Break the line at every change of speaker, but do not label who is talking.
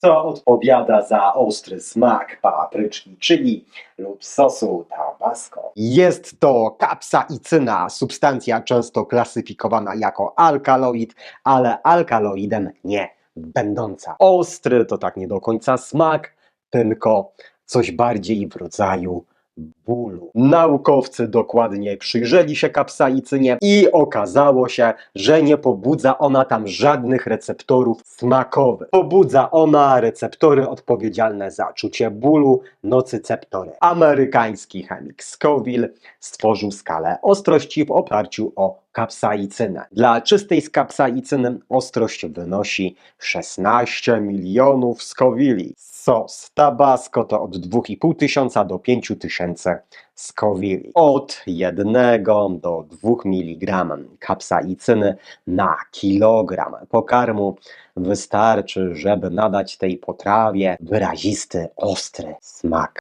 co odpowiada za ostry smak papryczki, chili lub sosu tabasco. Jest to kapsaicyna, substancja często klasyfikowana jako alkaloid, ale alkaloidem nie będąca. Ostry to tak nie do końca smak, tylko coś bardziej w rodzaju bólu. Naukowcy dokładnie przyjrzeli się kapsaicynie i okazało się, że nie pobudza ona tam żadnych receptorów smakowych. Pobudza ona receptory odpowiedzialne za czucie bólu, nocyceptory. Amerykański chemik Scoville stworzył skalę ostrości w oparciu o kapsaicynę. Dla czystej skapsaicyny ostrość wynosi 16 milionów Scoville. Sos Tabasco to od 2,5 tysiąca do 5 tysięcy Scoville. Od 1 do 2 mg kapsaicyny na kilogram pokarmu wystarczy, żeby nadać tej potrawie wyrazisty, ostry smak.